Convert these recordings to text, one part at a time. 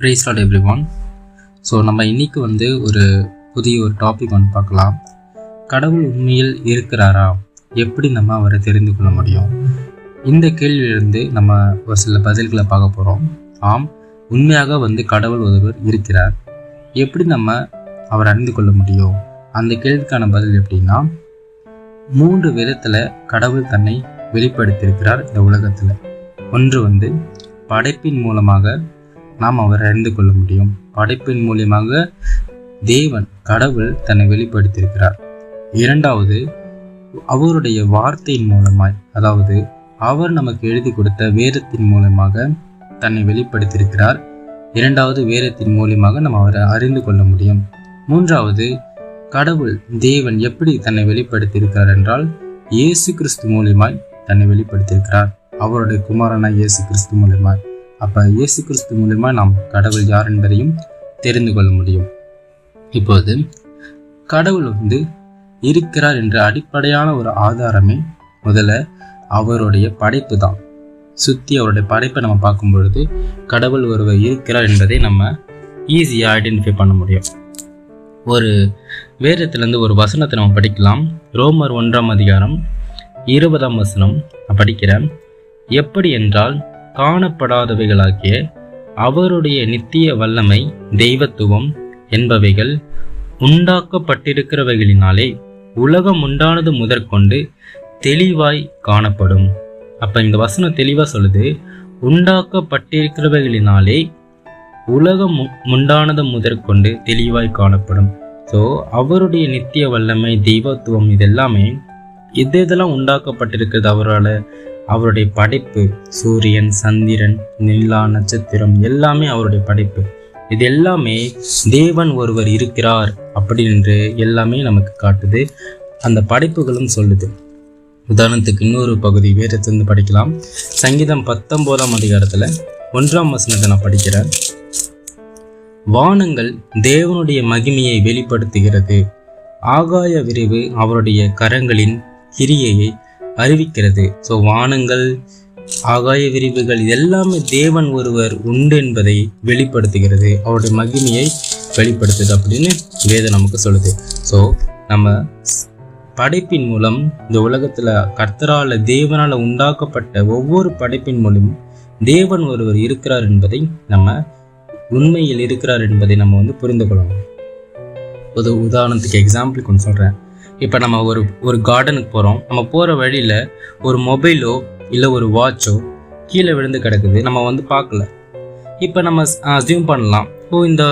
Prize lot every one so நம்ம இன்றைக்கி வந்து ஒரு புதிய ஒரு டாபிக் ஒன்று பார்க்கலாம். கடவுள் உண்மையில் இருக்கிறாரா? எப்படி நம்ம அவரை தெரிந்து கொள்ள முடியும்? இந்த கேள்வியிலிருந்து நம்ம ஒரு சில பதில்களை பார்க்க போகிறோம் ஆம் உண்மையாக வந்து கடவுள் ஒருவர் இருக்கிறார். எப்படி நம்ம அவர் அறிந்து கொள்ள முடியும்? அந்த கேள்விக்கான பதில் எப்படின்னா மூன்று விதத்தில் கடவுள் தன்னை வெளிப்படுத்தியிருக்கிறார் இந்த உலகத்தில். ஒன்று வந்து படைப்பின் மூலமாக நாம் அவரை அறிந்து கொள்ள முடியும். படைப்பின் மூலியமாக தேவன் கடவுள் தன்னை வெளிப்படுத்தியிருக்கிறார். இரண்டாவது அவருடைய வார்த்தையின் மூலமாய் அதாவது அவர் நமக்கு எழுதி கொடுத்த வேதத்தின் மூலமாக தன்னை வெளிப்படுத்தியிருக்கிறார். இரண்டாவது வேதத்தின் மூலியமாக நம்ம அவரை அறிந்து கொள்ள முடியும். மூன்றாவது கடவுள் தேவன் எப்படி தன்னை வெளிப்படுத்தியிருக்கிறார் என்றால் இயேசு கிறிஸ்து மூலியமாய் தன்னை வெளிப்படுத்தியிருக்கிறார். அவருடைய குமாரனாய் இயேசு கிறிஸ்து மூலியமாய். அப்போ இயேசு கிறிஸ்து மூலயமா நாம் கடவுள் யார் என்பதையும் தெரிந்து கொள்ள முடியும். இப்போது கடவுள் வந்து இருக்கிறார் என்ற அடிப்படையான ஒரு ஆதாரமே முதல்ல அவருடைய படைப்பு தான். சுற்றி அவருடைய படைப்பை நம்ம பார்க்கும் பொழுது கடவுள் ஒருவர் இருக்கிறார் என்பதை நம்ம ஈஸியாக ஐடென்டிஃபை பண்ண முடியும். ஒரு வேதத்திலேருந்து ஒரு வசனத்தை நம்ம படிக்கலாம். ரோமர் ஒன்றாம் அதிகாரம் இருபதாம் வசனம் நான் படிக்கிறேன். எப்படி என்றால் காணப்படாதவைகளாகிய அவருடைய நித்திய வல்லமை தெய்வத்துவம் என்பவைகள் உண்டாக்கப்பட்டிருக்கிறவைகளினாலே உலகம் உண்டானது முதற்கொண்டு தெளிவாய் காணப்படும். அப்ப இந்த வசனம் தெளிவா சொல்லுது உண்டாக்கப்பட்டிருக்கிறவைகளினாலே உலகம் மு- உண்டானது முதற்கொண்டு தெளிவாய் காணப்படும். ஸோ அவருடைய நித்திய வல்லமை தெய்வத்துவம் இதெல்லாமே எது இதெல்லாம் உண்டாக்கப்பட்டிருக்கிறது அவரால்? அவருடைய படைப்பு சூரியன் சந்திரன் நிலா நட்சத்திரம் எல்லாமே அவருடைய படைப்பு. இது எல்லாமே தேவன் ஒருவர் இருக்கிறார் அப்படின்னு எல்லாமே நமக்கு காட்டுது. அந்த படைப்புகளும் சொல்லுது. உதாரணத்துக்கு இன்னொரு பகுதி வேதத்திலிருந்து படிக்கலாம். சங்கீதம் பத்தொன்பதாம் அதிகாரத்தில் ஒன்றாம் வசனத்தை நான் படிக்கிறேன். வானங்கள் தேவனுடைய மகிமையை வெளிப்படுத்துகிறது. ஆகாய விரிவு அவருடைய கரங்களின் கிரியையை அறிவிக்கிறது. ஸோ வானங்கள் ஆகாய விரிவுகள் எல்லாமே தேவன் ஒருவர் உண்டு என்பதை வெளிப்படுத்துகிறது. அவருடைய மகிமையை வெளிப்படுத்துது அப்படின்னு வேதம் நமக்கு சொல்லுது. ஸோ நம்ம படைப்பின் மூலம் இந்த உலகத்தில் கர்த்தரால தேவனால் உண்டாக்கப்பட்ட ஒவ்வொரு படைப்பின் மூலம் தேவன் ஒருவர் இருக்கிறார் என்பதை நம்ம உண்மையில் இருக்கிறார் என்பதை நம்ம வந்து புரிந்து கொள்ளணும். ஒரு உதாரணத்துக்கு எக்ஸாம்பிளுக்கு ஒன்று சொல்கிறேன் இப்போ நம்ம ஒரு ஒரு கார்டனுக்கு போகிறோம் நம்ம போகிற வழியில் ஒரு மொபைலோ இல்லை ஒரு வாட்சோ கீழே விழுந்து கிடக்குது. நம்ம வந்து பார்க்கல. இப்போ நம்ம அசியூம் பண்ணலாம். ஓ இந்த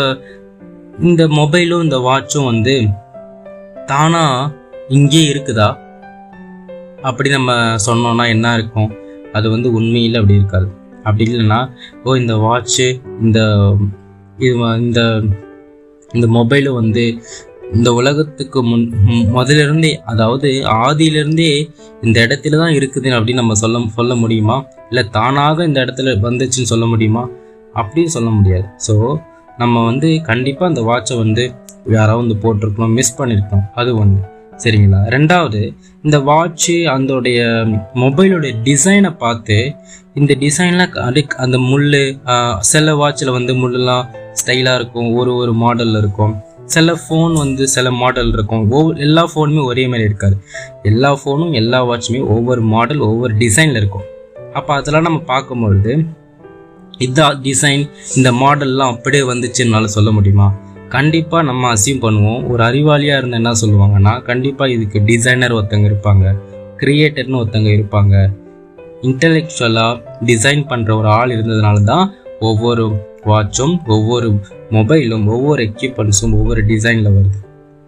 இந்த மொபைலும் இந்த வாட்சும் வந்து தானாக இங்கே இருக்குதா? அப்படி நம்ம சொன்னோன்னா என்ன இருக்கும்? அது வந்து உண்மையில் அப்படி இருக்காது. அப்படி இல்லைன்னா ஓ இந்த வாட்ச்சு இந்த இது இந்த இந்த மொபைலும் வந்து இந்த உலகத்துக்கு முன் முதலிருந்தே அதாவது ஆதியிலிருந்தே இந்த இடத்துல தான் இருக்குது அப்படின்னு நம்ம சொல்ல சொல்ல முடியுமா? இல்லை தானாக இந்த இடத்துல வந்துச்சுன்னு சொல்ல முடியுமா? அப்படின்னு சொல்ல முடியாது. ஸோ நம்ம வந்து கண்டிப்பாக அந்த வாட்சை வந்து யாராவது வந்து போட்டிருக்கணும் மிஸ் பண்ணியிருக்கோம் அது ஒன்று சரிங்களா? ரெண்டாவது இந்த வாட்ச்சு அதோடைய மொபைலோடைய டிசைனை பார்த்து இந்த டிசைன்லாம் அடி அந்த முள் சில வாட்சில் வந்து முள்ளெல்லாம் ஸ்டைலாக இருக்கும் ஒரு ஒரு மாடலில் இருக்கும். சில ஃபோன் வந்து சில மாடல் இருக்கும். ஒவ்வொரு எல்லா ஃபோனுமே ஒரே மாதிரி இருக்காது. எல்லா ஃபோனும் எல்லா வாட்சுமே ஒவ்வொரு மாடல் ஒவ்வொரு டிசைனில் இருக்கும். அப்போ அதெல்லாம் நம்ம பார்க்கும்பொழுது இதான் டிசைன் இந்த மாடல்லாம் அப்படியே வந்துச்சுன்னால சொல்ல முடியுமா? கண்டிப்பாக நம்ம அசியூம் பண்ணுவோம். ஒரு அறிவாளியாக இருந்தால் என்ன சொல்லுவாங்கன்னா கண்டிப்பாக இதுக்கு டிசைனர் ஒருத்தங்க இருப்பாங்க. கிரியேட்டர்னு ஒருத்தங்க இருப்பாங்க. இன்டலெக்சுவலாக டிசைன் பண்ணுற ஒரு ஆள் இருந்ததுனால தான் ஒவ்வொரு வாட்சும் ஒவ்வொரு மொபைலும் ஒவ்வொரு எக்யூப்மெண்ட்ஸும் ஒவ்வொரு டிசைனில் வருது.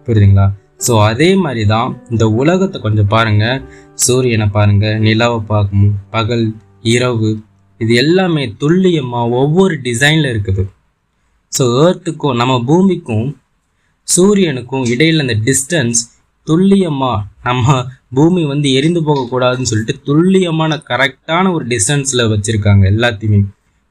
புரியுதுங்களா? ஸோ அதே மாதிரி தான் இந்த உலகத்தை கொஞ்சம் பாருங்கள் சூரியனை பாருங்கள் நிலாவை பார்க்கும் பகல் இரவு இது எல்லாமே துல்லியமாக ஒவ்வொரு டிசைனில் இருக்குது. ஸோ ஏர்த்துக்கும் நம்ம பூமிக்கும் சூரியனுக்கும் இடையில் அந்த டிஸ்டன்ஸ் துல்லியமாக நம்ம பூமி வந்து எரிந்து போகக்கூடாதுன்னு சொல்லிட்டு துல்லியமான கரெக்டான ஒரு டிஸ்டன்ஸில் வச்சுருக்காங்க எல்லாத்தையுமே.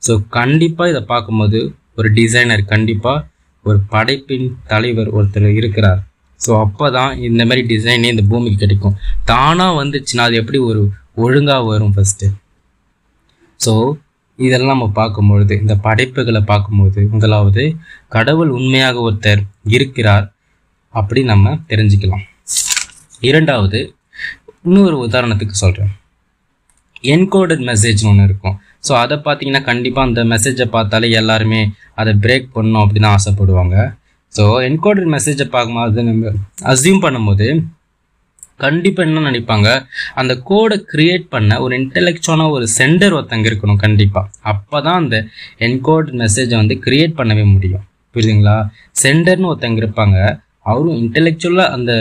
ஸோ கண்டிப்பாக இதை பார்க்கும்போது ஒரு டிசைனர் கண்டிப்பாக ஒரு படைப்பின் தலைவர் ஒருத்தர் இருக்கிறார். ஸோ அப்போ தான் இந்த மாதிரி டிசைனே இந்த பூமிக்கு கிடைக்கும். தானாக வந்துச்சுன்னா அது எப்படி ஒரு ஒழுங்காக வரும் ஃபஸ்ட்டு ஸோ இதெல்லாம் நம்ம பார்க்கும்பொழுது இந்த படைப்புகளை பார்க்கும்போது முதலாவது கடவுள் உண்மையாக ஒருத்தர் இருக்கிறார் அப்படி நம்ம தெரிஞ்சுக்கலாம். இரண்டாவது இன்னொரு உதாரணத்துக்கு சொல்கிறேன் என்கோடட் மெசேஜ் ஒன்று இருக்கும். ஸோ அதை பார்த்தீங்கன்னா கண்டிப்பாக அந்த மெசேஜை பார்த்தாலே எல்லாருமே அதை பிரேக் பண்ணணும் அப்படின்னு ஆசைப்படுவாங்க. ஸோ என்கோடட் மெசேஜை பார்க்கும்போது நம்ம அசியூம் பண்ணும்போது கண்டிப்பாக என்ன நினைப்பாங்க? அந்த கோடை கிரியேட் பண்ண ஒரு இன்டெலெக்சுவலான ஒரு சென்டர் ஒருத்தங்க இருக்கணும் கண்டிப்பாக அப்போ தான் அந்த என்கோட் மெசேஜை வந்து கிரியேட் பண்ணவே முடியும். புரியுதுங்களா? சென்டர்னு ஒருத்தங்க இருப்பாங்க. அவரும் இன்டெலெக்சுவலாக அந்த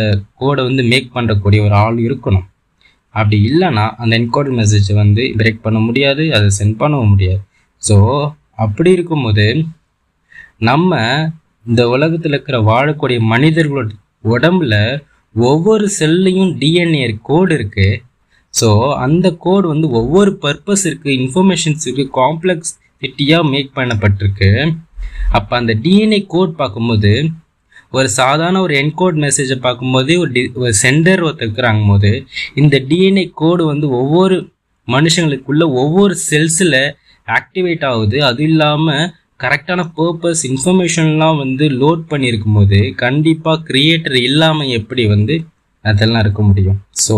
கோடை வந்து மேக் பண்ணுறக்கூடிய ஒரு ஆள் இருக்கணும். அப்படி இல்லைன்னா அந்த என்கோட் மெசேஜை வந்து பிரேக் பண்ண முடியாது அதை சென்ட் பண்ணவும் முடியாது. ஸோ அப்படி இருக்கும்போது நம்ம இந்த உலகத்தில் இருக்கிற வாழக்கூடிய மனிதர்களோட உடம்புல ஒவ்வொரு செல்லையும் டிஎன்ஏ கோடு இருக்குது ஸோ அந்த கோடு வந்து ஒவ்வொரு பர்பஸ் இருக்குது இன்ஃபர்மேஷன்ஸ் இருக்குது காம்ப்ளெக்ஸ் காம்ப்ளெக்ஸிட்டியாக மேக் பண்ணப்பட்டிருக்கு. அப்போ அந்த டிஎன்ஏ கோட் பார்க்கும்போது ஒரு சாதாரண ஒரு என்கோட் மெசேஜை பார்க்கும்போதே ஒரு டி ஒரு சென்டர் ஒருத்தருக்குறாங்க போது இந்த டிஎன்ஏ கோடு வந்து ஒவ்வொரு மனுஷங்களுக்குள்ள ஒவ்வொரு செல்ஸில் ஆக்டிவேட் ஆகுது. அது இல்லாமல் கரெக்டான பர்பஸ் இன்ஃபர்மேஷன்லாம் வந்து லோட் பண்ணியிருக்கும் போது கண்டிப்பாக கிரியேட்டர் இல்லாமல் எப்படி வந்து அதெல்லாம் இருக்க முடியும்? ஸோ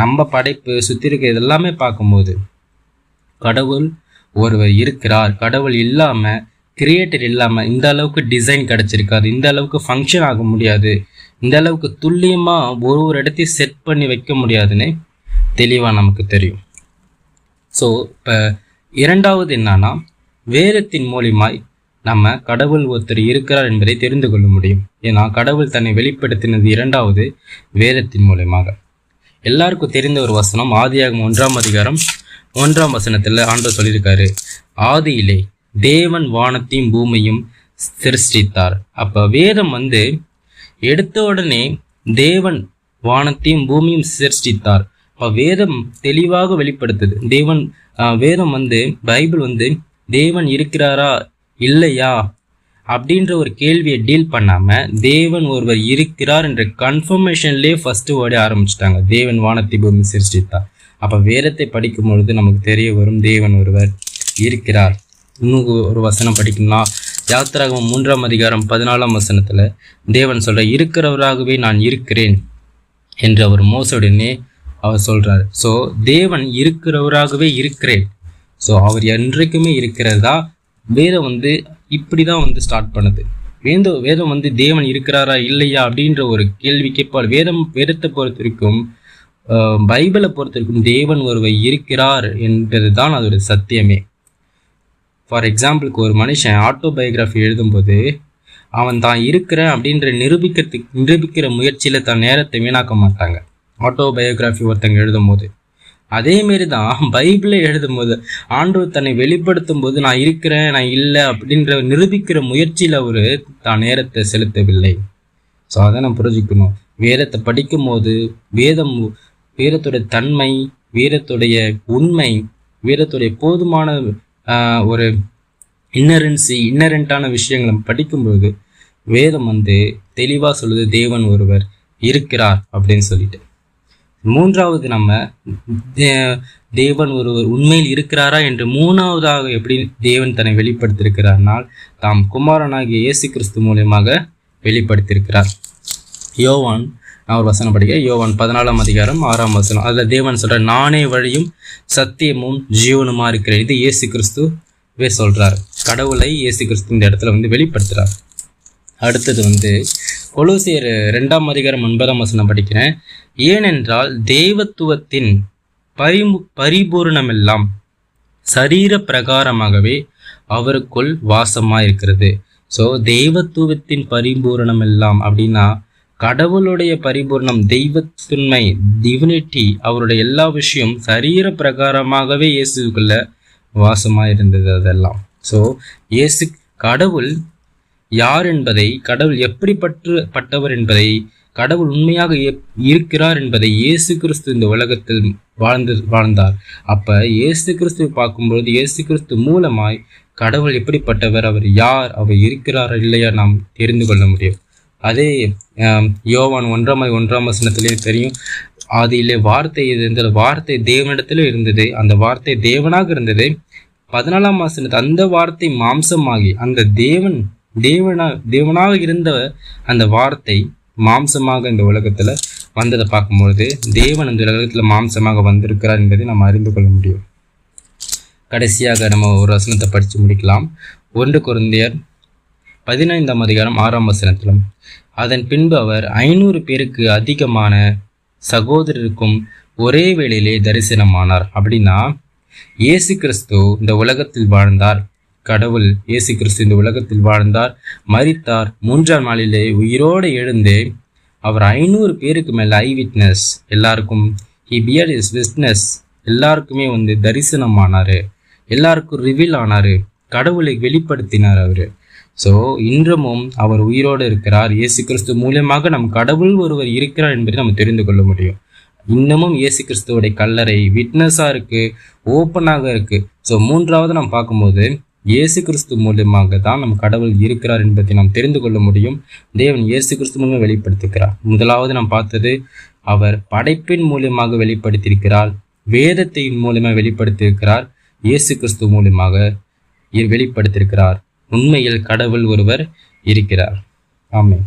நம்ம படைப்பு சுற்றி இருக்க இதெல்லாமே பார்க்கும்போது கடவுள் ஒருவர் இருக்கிறார். கடவுள் இல்லாமல் கிரியேட்டர் இல்லாமல் இந்த அளவுக்கு டிசைன் கிடச்சிருக்காது. இந்த அளவுக்கு ஃபங்க்ஷன் ஆக முடியாது. இந்த அளவுக்கு துல்லியமாக ஒரு ஒரு இடத்தையும் செட் பண்ணி வைக்க முடியாதுன்னு தெளிவாக நமக்கு தெரியும். ஸோ இப்போ இரண்டாவது என்னன்னா வேதத்தின் மூலியமாய் நம்ம கடவுள் ஒருத்தர் இருக்கிறார் என்பதை தெரிந்து கொள்ள முடியும். ஏன்னா கடவுள் தன்னை வெளிப்படுத்தினது இரண்டாவது வேதத்தின் மூலியமாக. எல்லாருக்கும் தெரிந்த ஒரு வசனம் ஆதியாகும் ஒன்றாம் அதிகாரம் ஒன்றாம் வசனத்தில் ஆண்டவர் சொல்லியிருக்காரு ஆதியிலே தேவன் வானத்தையும் பூமியும் சிருஷ்டித்தார். அப்போ வேதம் வந்து எடுத்த உடனே தேவன் வானத்தையும் பூமியும் சிருஷ்டித்தார். அப்போ வேதம் தெளிவாக வெளிப்படுத்துது. தேவன் வேதம் வந்து பைபிள் வந்து தேவன் இருக்கிறாரா இல்லையா அப்படின்ற ஒரு கேள்வியை டீல் பண்ணாமல் தேவன் ஒருவர் இருக்கிறார் என்ற கன்ஃபர்மேஷன்லேயே ஃபஸ்ட்டு ஓடி ஆரம்பிச்சிட்டாங்க. தேவன் வானத்தை பூமி சிருஷ்டித்தார். அப்போ வேதத்தை படிக்கும் பொழுது நமக்கு தெரிய வரும் தேவன் ஒருவர் இருக்கிறார். இன்னும் ஒரு வசனம் படிக்கணும்னா யாத்திராகம் மூன்றாம் அதிகாரம் பதினாலாம் வசனத்தில் தேவன் சொல்கிற இருக்கிறவராகவே நான் இருக்கிறேன் என்று அவர் மோசவுடனே அவர் சொல்கிறார் ஸோ தேவன் இருக்கிறவராகவே இருக்கிறேன். ஸோ அவர் என்றைக்குமே இருக்கிறதா? வேதம் வந்து இப்படி தான் வந்து ஸ்டார்ட் பண்ணுது. வேத வேதம் வந்து தேவன் இருக்கிறாரா இல்லையா அப்படின்ற ஒரு கேள்வி கேட்பார். வேதம் வேதத்தை பொறுத்த வரைக்கும் பைபிளை பொறுத்த வரைக்கும் தேவன் ஒருவர் இருக்கிறார் என்பது தான் அதோட சத்தியமே. ஃபார் எக்ஸாம்பிளுக்கு ஒரு மனுஷன் ஆட்டோபயோகிராஃபி எழுதும்போது அவன் தான் இருக்கிறேன் அப்படின்ற நிரூபிக்கிறதுக்கு நிரூபிக்கிற முயற்சியில் தன் நேரத்தை வீணாக்க மாட்டாங்க. ஆட்டோபயோகிராஃபி ஒருத்தங்க எழுதும்போது. அதேமாரி தான் பைபிளை எழுதும்போது ஆண்டவர் தன்னை வெளிப்படுத்தும் போது நான் இருக்கிறேன் நான் இல்லை அப்படின்ற நிரூபிக்கிற முயற்சியில் அவர் தான் நேரத்தை செலுத்தவில்லை. ஸோ அதை நான் புரிஞ்சுக்கணும். வேதத்தை படிக்கும் போது வேதம் வேதத்துடைய தன்மை வேதத்துடைய உண்மை வேதத்துடைய போதுமான ஒரு இன்னரன்சி இன்னரண்டான விஷயங்களை படிக்கும்போது வேதம் வந்து தெளிவாக சொல்லுது தேவன் ஒருவர் இருக்கிறார் அப்படின்னு சொல்லிட்டு. மூன்றாவது நம்ம தேவன் ஒருவர் உண்மையில் இருக்கிறாரா என்று மூணாவதாக எப்படி தேவன் தன்னை வெளிப்படுத்தியிருக்கிறார்னால் தாம் குமாரனாகிய இயேசு கிறிஸ்து மூலியமாக வெளிப்படுத்தியிருக்கிறார். யோவான் நான் ஒரு வசனம் படிக்க யோவன் பதினாலாம் அதிகாரம் ஆறாம் வசனம். அதில் தேவன் சொல்கிறார் நானே வழியும் சத்தியமும் ஜீவனுமா இருக்கிறேன். இது இயேசு கிறிஸ்துவே சொல்கிறார் கடவுளை இயேசு கிறிஸ்து இந்த இடத்துல வந்து வெளிப்படுத்துகிறார் அடுத்தது வந்து கொலோசியர் ரெண்டாம் அதிகாரம் ஒன்பதாம் வசனம் படிக்கிறேன். ஏனென்றால் தெய்வத்துவத்தின் பரிமு பரிபூர்ணமெல்லாம் சரீர பிரகாரமாகவே அவருக்குள் வாசமாக இருக்கிறது ஸோ தெய்வத்துவத்தின் பரிபூரணம் எல்லாம் அப்படின்னா கடவுளுடைய பரிபூர்ணம் தெய்வத்துண்மை டிவினிட்டி அவருடைய எல்லா விஷயம் சரீர பிரகாரமாகவே இயேசுக்குள்ள வாசமாக இருந்தது அதெல்லாம். ஸோ இயேசு கடவுள் யார் என்பதை கடவுள் எப்படிப்பட்டு பட்டவர் என்பதை கடவுள் உண்மையாக இருக்கிறார் என்பதை இயேசு கிறிஸ்து இந்த உலகத்தில் வாழ்ந்து வாழ்ந்தார். அப்ப இயேசு கிறிஸ்துவை பார்க்கும்பொழுது இயேசு கிறிஸ்து மூலமாய் கடவுள் எப்படிப்பட்டவர் அவர் யார் அவர் இருக்கிறார் இல்லையா நாம் தெரிந்து கொள்ள முடியும். அதே யோவான் ஒன்றாம் ஒன்றாம் வசனத்திலே தெரியும். ஆதியிலே வார்த்தை இருந்தது. வார்த்தை தேவனிடத்தில் இருந்தது. அந்த வார்த்தை தேவனாக இருந்தது. பதினாலாம் வசனத்து அந்த வார்த்தை மாம்சமாகி அந்த தேவன் தேவனா தேவனாக இருந்த அந்த வார்த்தை மாம்சமாக இந்த உலகத்தில் வந்ததை பார்க்கும்பொழுது தேவன் இந்த உலகத்தில் மாம்சமாக வந்திருக்கிறார் என்பதை நாம் அறிந்து கொள்ள முடியும். கடைசியாக நம்ம ஒரு வசனத்தை படித்து முடிக்கலாம். ஒன்று குருந்தியர் பதினைந்தாம் அதிகாரம் ஆறாம் வசனத்திலும் அதன் பின்பு அவர் ஐநூறு பேருக்கு அதிகமான சகோதரருக்கும் ஒரே வேளையிலே தரிசனமானார். அப்படின்னா இயேசு கிறிஸ்து இந்த உலகத்தில் வாழ்ந்தார். கடவுள் இயேசு கிறிஸ்து இந்த உலகத்தில் வாழ்ந்தார். மறித்தார் மூன்றாம் நாளிலே உயிரோடு எழுந்து அவர் ஐநூறு பேருக்கு மேலே ஐ விட்னஸ் எல்லாருக்கும் ஹி பியர் இஸ் விட்னஸ் எல்லாருக்குமே வந்து தரிசனமானார். எல்லாருக்கும் ரிவீல் ஆனார். கடவுளை வெளிப்படுத்தினார் அவர். ஸோ இன்றமும் அவர் உயிரோடு இருக்கிறார். இயேசு கிறிஸ்து மூலியமாக நம் கடவுள் ஒருவர் இருக்கிறார் என்பதை நம்ம தெரிந்து கொள்ள முடியும். இன்னமும் இயேசு கிறிஸ்துவோடைய கல்லறை விட்னஸாக இருக்குது ஓப்பனாக இருக்குது ஸோ மூன்றாவது நாம் பார்க்கும்போது இயேசு கிறிஸ்து மூலியமாக தான் நம் கடவுள் இருக்கிறார் என்பதை நாம் தெரிந்து கொள்ள முடியும். தேவன் இயேசு கிறிஸ்து மூலமாக வெளிப்படுத்துகிறார் முதலாவது நாம் பார்த்தது அவர் படைப்பின் மூலியமாக வெளிப்படுத்தியிருக்கிறார். வேதத்தின் மூலியமாக வெளிப்படுத்தியிருக்கிறார். இயேசு கிறிஸ்து மூலியமாக வெளிப்படுத்தியிருக்கிறார். உண்மையில் கடவுள் ஒருவர் இருக்கிறார். ஆமென்.